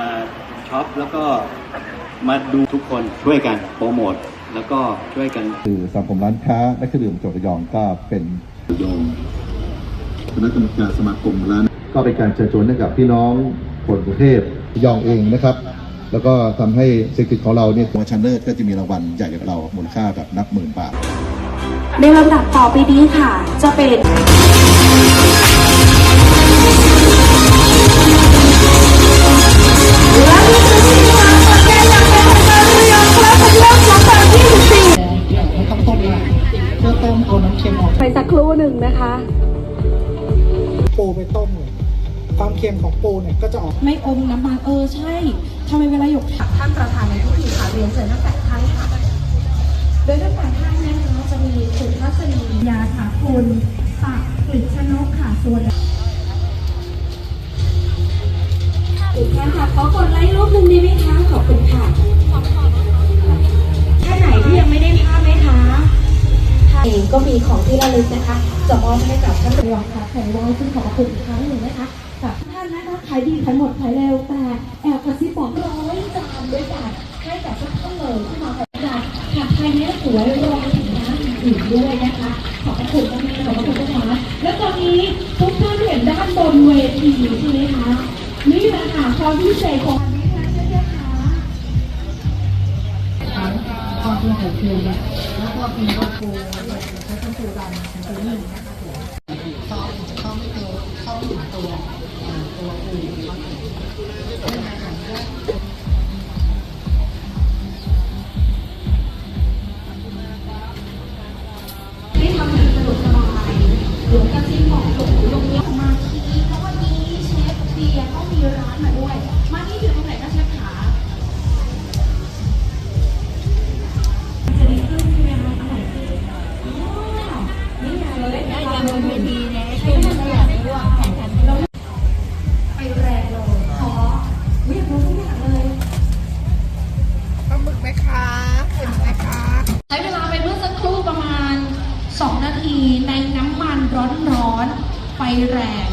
มาช็อปแล้วก็มาดูทุกคนช่วยกันโปรโมทแล้วก็ช่วยกันคือสังคมร้านค้าและเครื่องดื่มจังหวัดระยองก็เป็นระยองคณะกรรมการสมาคมร้านก็เป็นการเชิญชวนให้กับพี่น้องคนกรุงเทพระยองเองนะครับ แล้วก็ทำให้เศรษฐกิจของเราเนี่ยตัวชันเลิศก็จะมีรางวัลใหญ่กับเรามูลค่าแบบนับหมื่นบาทในลำดับต่อไปนี้ค่ะ จะเป็น เพื่อต้มเอาน้ำเค็มออกไปสักครู่หนึ่งนะคะ ปูไปต้มเนี่ยความเค็มของปูเนี่ยก็จะออกไม่อมน้ำมันเออใช่ทำไมเวลาหยกท่านประธานในพิธีค่ะเรียนเชิญทั้งแปดท่านค่ะโดยทั้งแปดท่านนะคะจะมีคุณทัศนียาค่ะคุณปักกฤษชนกค่ะส่วนอีกครั้งค่ะขอกดไลค์รูปหนึ่งดีไหมคะขอบคุณค่ะ ก็มีของที่ระลึกนะคะ จะมอบให้กับท่านระยองค่ะแข่งวอยซึ่งขอบคุณอีกครั้งหนึ่งนะคะกับท่านนะคะขายดีขายหมดขายเร็วแต่แอบกระซิบบอกร้อยจานด้วยกันให้กับทุกท่านเลยที่มาเป็นจานผัดไทยเนี้ยสวยรวมถึงน้ำอื่นๆด้วยนะคะ ขอบพระคุณมากขอบพระคุณนะคะและตอนนี้ทุกท่านเห็นด้านบนเวทีใช่ไหมคะนี่แหละค่ะความพิเศษของ ข้วที่ไข่เค็มนะแล้วก็มีรสปูใช้ข้าวปูดำเป็นตัวนึ่งนะคะผมซอสเข้าไม่เจอเข้าถึงตัวตัวปูนะครับให้ ใช้เวลาไปเมื่อสักครู่ประมาณ 2 นาทีในน้ำมันร้อนๆไฟแรง